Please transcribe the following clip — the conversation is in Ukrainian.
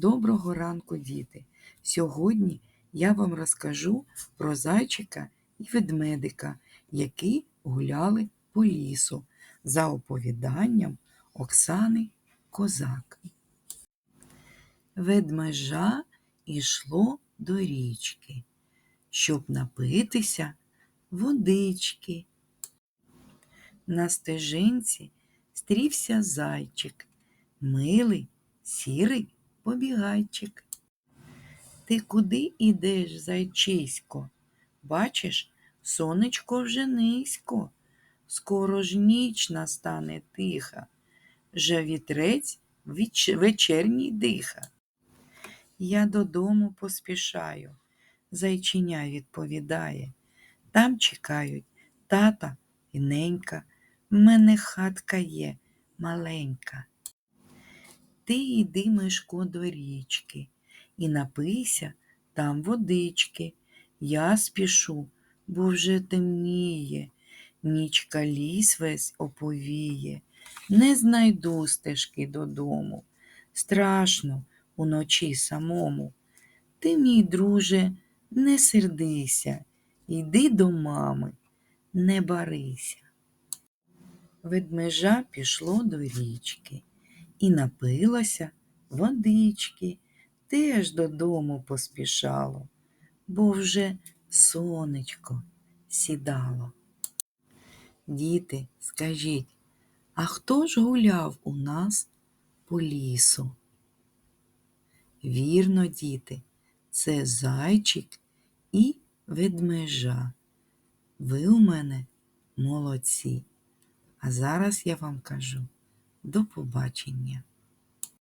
Доброго ранку, діти! Сьогодні я вам розкажу про зайчика і ведмедика, які гуляли по лісу за оповіданням Оксани Козак. Ведмежа йшло до річки, щоб напитися водички. На стежинці стрівся зайчик, милий, сірий побігайчик. Ти куди ідеш, зайчисько? Бачиш, сонечко вже низько, скоро ж ніч настане тиха, вже вітрець вечерній диха. Я додому поспішаю, зайчиня відповідає. Там чекають тата і ненька, в мене хатка є маленька. Ти йди, Мишко, до річки і напийся там водички. Я спішу, бо вже темніє, нічка ліс весь оповіє, не знайду стежки додому. Страшно уночі самому. Ти, мій друже, не сердися, йди до мами, не барися. Ведмежа пішло до річки і напилося водички, теж додому поспішало, бо вже сонечко сідало. Діти, скажіть, а хто ж гуляв у нас по лісу? Вірно, діти, це зайчик і ведмежа. Ви у мене молодці. А зараз я вам кажу до побачення.